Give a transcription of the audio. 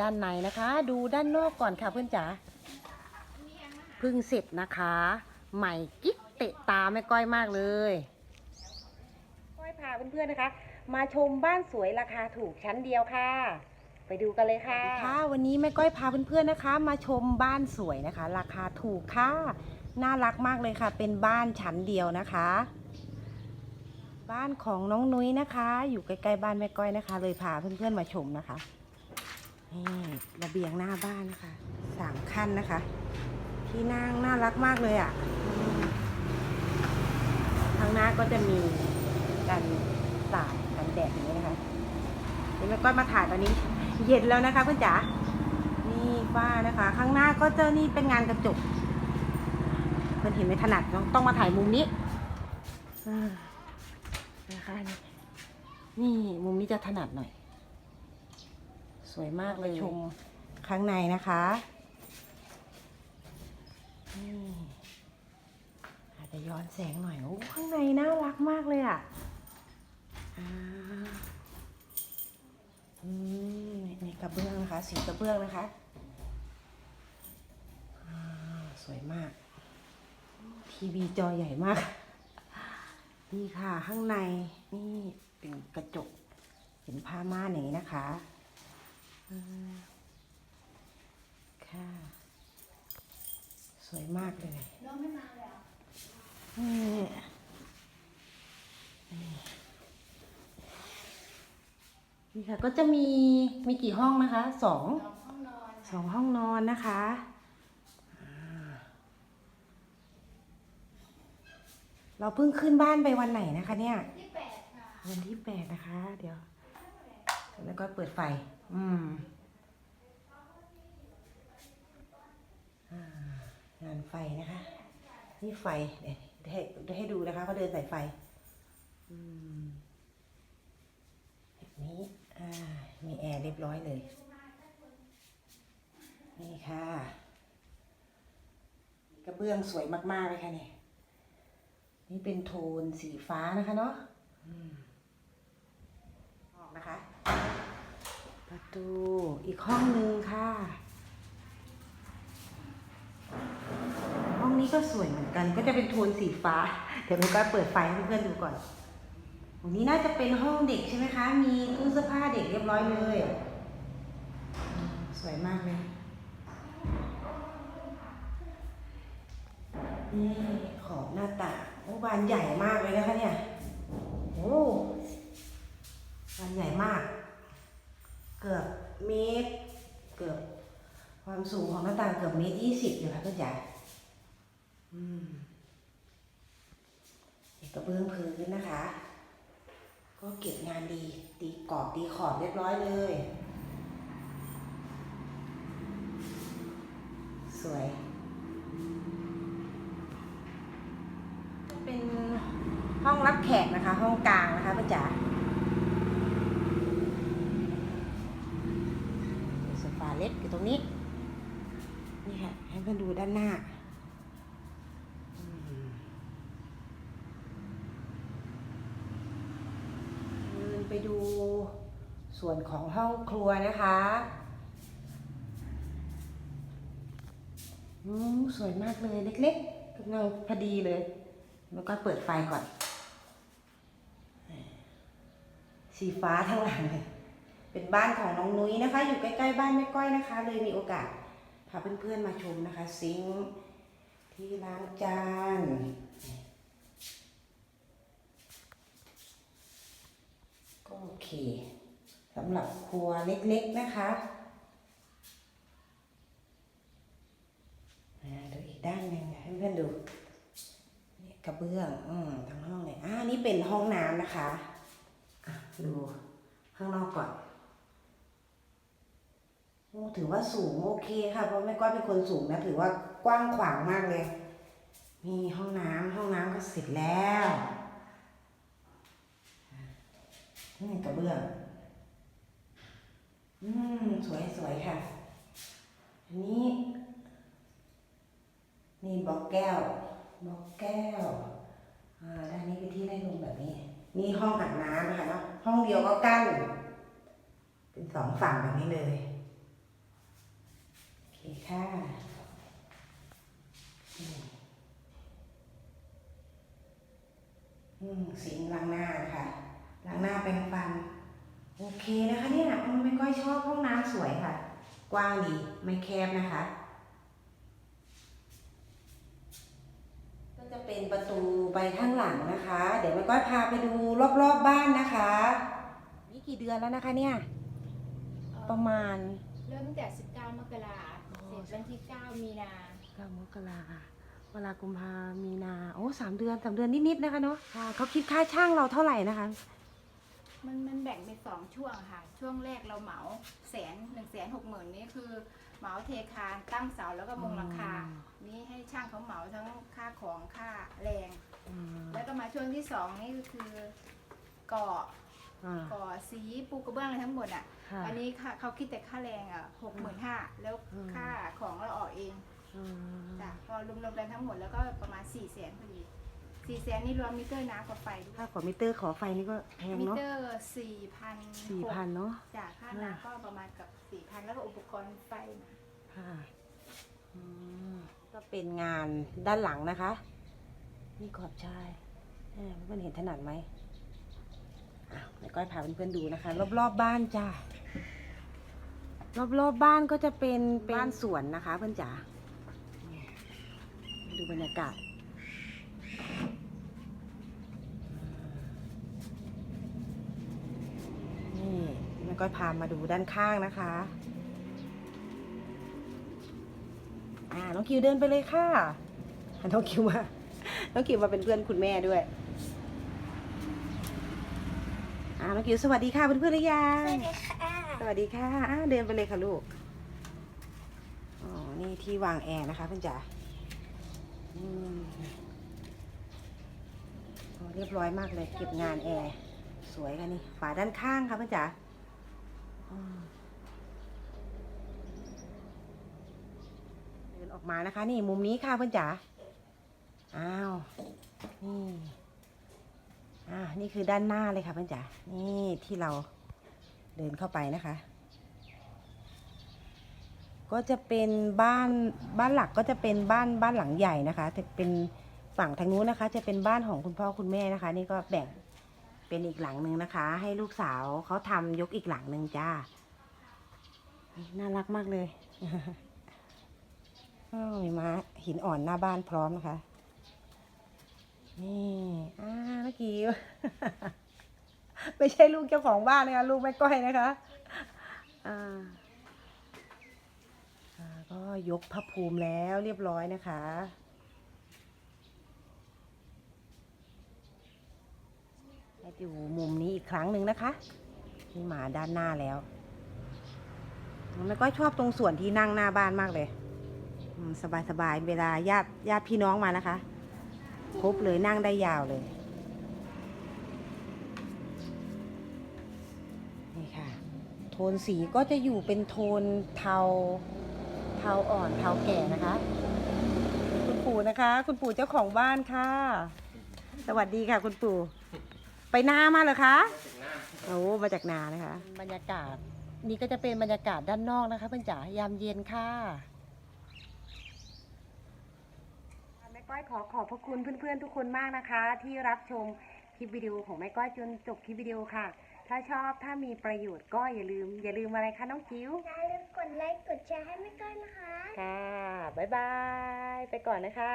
ด้านในนะคะ ดูด้านนอกก่อนค่ะเพื่อนจ๋าเพึ่งเสร็จนะคะ ใหม่กิ๊กเตะตาแม่ก้อยมากเลยก้อยพาเพื่อนๆนะคะ มาชมบ้านสวยราคาถูกชั้นเดียวค่ะ ไปดูกันเลยค่ะค่ะ วันนี้แม่ก้อยพาเพื่อนๆนะคะ มาชมบ้านสวยนะคะ ราคาถูกค่ะน่ารักมากเลยค่ะ เป็นบ้านชั้นเดียวนะคะ บ้านของน้องนุ้ยนะคะ อยู่ใกล้ๆบ้านแม่ก้อยนะคะ เลยพาเพื่อนๆมาชมนะคะ นี่ระเบียงหน้าบ้านนะคะสามขั้นนะคะ ที่นั่งน่ารักมากเลยอะ่ะทางหน้าก็จะมีกันสาดกันแดดอย่างนี้นะคะเดี๋ยวแม่ก้อยมาถ่ายตอนนี้ เย็นแล้วนะคะเพื่อนจ๋านี่ฝ้านะคะ ข้างหน้าก็จะนี่เป็นงานกระจกเพื่อนเห็นไม่ถนัดต้องต้องมาถ่ายมุมนี้นะคะนี่มุมนี้จะถนัดหน่อย สวยมากเลยชมข้างในนะคะนี่อาจจะย้อนแสงหน่อยโอ้ข้างในน่ารักมากเลยอะอ่าอืมนี่กระเบื้องนะคะ สีกระเบื้องนะคะอ่าสวยมาก ทีวีจอใหญ่มาก นี่ค่ะข้างในนี่เป็นกระจกเป็นผ้าม่านอย่างนี้นะคะ อ่าค่ะ สวยมากเลยนี่นี่นี่ค่ะก็จะมีมีกี่ห้องนะคะสองสองห้องนอนนะคะอ่าเราเพิ่งขึ้นบ้านไปวันไหนนะคะเนี่ยที่แปดค่ะวันที่แปดนะคะ เดี๋ยว แล้วก็เปิดไฟ อืมงานไฟนะคะ นี่ไฟเดี๋ยวให้ให้ดูนะคะเขาเดินสายไฟอืมแบบนี้อ่ามีแอร์เรียบร้อยเลย นี่ค่ะ กระเบื้องสวยมาก ๆ เลยค่ะเนี่ย นี่เป็นโทนสีฟ้านะคะเนาะ ออกนะคะ ประตูอีกห้องนึงค่ะ ห้องนี้ก็สวยเหมือนกัน ก็จะเป็นโทนสีฟ้า เดี๋ยวเราก็เปิดไฟให้เพื่อนดูก่อนวันนี้น่าจะเป็นห้องเด็กใช่ไหมคะ มีตู้เสื้อผ้าเด็กเรียบร้อยเลย สวยมากเลยนี่ขอบหน้าต่างโอ้บานใหญ่มากเลยนะคะเนี่ย โอ้บานใหญ่มาก เกือบเมตร เกือบความสูงของหน้าต่างเกือบเมตรยี่สิบอยู่ค่ะเพื่อนจ๋าอืมกระเบื้องพื้นนะคะ ก็เก็บงานดี ตีกรอบตีขอบเรียบร้อยเลย สวย เป็นห้องรับแขกนะคะ ห้องกลางนะคะป้าจ๋ามีโซฟา เล็กอยู่ตรงนี้ นี่ค่ะ ให้เพื่อนดูด้านหน้าเดินไปดูส่วนของห้องครัวนะคะอืมสวยมากเลยเล็กๆกำลังพอดีเลย แล้วก็เปิดไฟก่อน สีฟ้าทั้งหลังเลย เป็นบ้านของน้องนุ้ยนะคะ อยู่ใกล้ๆบ้านแม่ก้อยนะคะ เลยมีโอกาสพาเพื่อนๆมาชมนะคะ ซิงค์ที่ล้างจานก็โอเคสำหรับครัวเล็กๆนะคะดูอีกด้านหนึ่งให้เพื่อนๆดูกระเบื้องอืมทั้งห้องเลยอ่านี่เป็นห้องน้ำนะคะ อะ ดูข้างนอกก่อน โอ้ถือว่าสูงโอเคค่ะเพราะแม่ก้อยเป็นคนสูงนะถือว่ากว้างขวางมากเลยนี่ห้องน้ำห้องน้ำก็เสร็จแล้วนี่กระเบื้องอืมสวยสวยค่ะ อันนี้นี่บล็อกแก้วบล็อกแก้วอ่าด้านนี้เป็นที่ได้ลงแบบนี้นี่ห้องอาบน้ำนะคะเนาะห้องเดียวก็กั้นเป็นสองฝั่งแบบนี้เลย ค่ะอืมสิงล้างหน้าค่ะล้างหน้าแปรงฟัน โอเคนะคะเนี่ยไม่ก้อยชอบห้องน้ำสวยค่ะ กว้างดีไม่แคบนะคะ ก็จะเป็นประตูไปข้างหลังนะคะ เดี๋ยวแม่ก้อยพาไปดูรอบๆบบ้านนะคะ นี่กี่เดือนแล้วนะคะเนี่ย ประมาณ เริ่มตั้งแต่ 19 มกราอ๋อเสร็จ วันที่ 9 มีนา เก้ามกราค่ะเวลากุมภามีนา โอ้สามเดือนสามเดือนนิดๆนะคะเนาะค่ะเขาคิดค่าช่างเราเท่าไหร่นะคะ มันมันแบ่งเป็นสองช่วงค่ะ ช่วงแรกเราเหมาแสนหนึ่งแสนหกหมื่นนี่คือเหมาเทคานตั้งเสาแล้วก็มุงหลังคาอืมนี่ให้ช่างเขาเหมาทั้งค่าของค่าแรง อืมแล้วก็มาช่วงที่สองนี่ก็คือก่ออ่าก่อสีปูกระเบื้องอะไรทั้งหมดอะ ค่ะอันนี้ค่าเขาคิดแต่ค่าแรงอะหกหมื่นห้าแล้วอืมค่าของเราออกเองอืมจ้ะพอรวมๆกันทั้งหมดแล้วก็ประมาณ4ี่แสนพอดีสี่แสนนี่รวมมิเตอร์น้ำกับไฟด้วยค่าขอมิเตอร์ขอไฟนี่ก็แพงมิเนาะเตอร์สี่พันสี่พันเนาะ จ้ะค่าน้ำก็ประมาณกับสี่พันแล้วก็อุปกรณ์ไฟมาค่ะอืมก็เป็นงานด้านหลังนะคะ นี่ขอบชายเอ้ยเพื่อนเห็นถนัดไหมอ้าว เดี๋ยวก้อยพาเพื่อนๆดูนะคะ รอบๆบบ้านจ้ารอบๆบบ้านก็จะเป็นบ้านสวนนะคะ เพื่อนจ๋าดูบรรยากาศนี่แม่ก้อยพามาดูด้านข้างนะคะอ่าน้องคิวเดินไปเลยค่ะอะน้องคิวมาน้องคิวมาเป็นเพื่อนคุณแม่ด้วย อ่าน้องคิวสวัสดีค่ะเพื่อนๆหรือยังสวัสดีค่ะสวัสดีค่ะอ่าเดินไปเลยค่ะลูกอ๋อนี่ที่วางแอร์นะคะเพื่อนจ๋าอืมโอ้เรียบร้อยมากเลยเก็บงานแอร์สวยกันนี่ฝาด้านข้างค่ะเพื่อนจ๋าอืมเดินออกมานะคะ นี่มุมนี้ค่ะเพื่อนจ๋าอ้าวนี่อ่า นี่คือด้านหน้าเลยค่ะเพื่อนจ๋านี่ที่เราเดินเข้าไปนะคะ ก็จะเป็นบ้านบ้านหลักก็จะเป็นบ้านบ้านหลังใหญ่นะคะแต่เป็นฝั่งทางนู้นนะคะ จะเป็นบ้านของคุณพ่อคุณแม่นะคะ นี่ก็แบ่งเป็นอีกหลังหนึ่งนะคะ ให้ลูกสาวเขาทำยกอีกหลังหนึ่งจ้าน่ารักมากเลยอ้มีม้าหินอ่อนหน้าบ้านพร้อมนะคะ นี่อ่าเมื่อกี้ไม่ใช่ลูกเจ้าของบ้านนะคะลูกแม่ก้อยนะคะอ่าก็ยกพระภูมิแล้วเรียบร้อยนะคะ ให้ดูมุมนี้อีกครั้งหนึ่งนะคะนี่หมาด้านหน้าแล้วแม่ก้อยชอบตรงส่วนที่นั่งหน้าบ้านมากเลย สบายสบายๆเวลาญาติญาติพี่น้องมานะคะ ครบเลยนั่งได้ยาวเลย นี่ค่ะ โทนสีก็จะอยู่เป็นโทนเทา เทาอ่อนเทาแก่นะคะ คุณปู่นะคะ คุณปู่เจ้าของบ้านค่ะ สวัสดีค่ะ คุณปู่ ไปนามาเหรอคะโอ้มาจากนานะคะ บรรยากาศ นี่ก็จะเป็นบรรยากาศด้านนอกนะคะเพื่อนจ๋ายามเย็นค่ะ แม่ ก้อยขอขอบพระคุณเพื่อนๆทุกคนมากนะคะ ที่รับชมคลิปวิดีโอของแม่ก้อยจนจบคลิปวิดีโอค่ะ ถ้าชอบถ้ามีประโยชน์ก็อย่าลืม อย่าลืมอะไรคะน้องจิ๋วอย่าลืมกดไลค์กดแชร์ให้แม่ก้อยนะคะค่ะบ๊ายบาย ไปก่อนนะคะ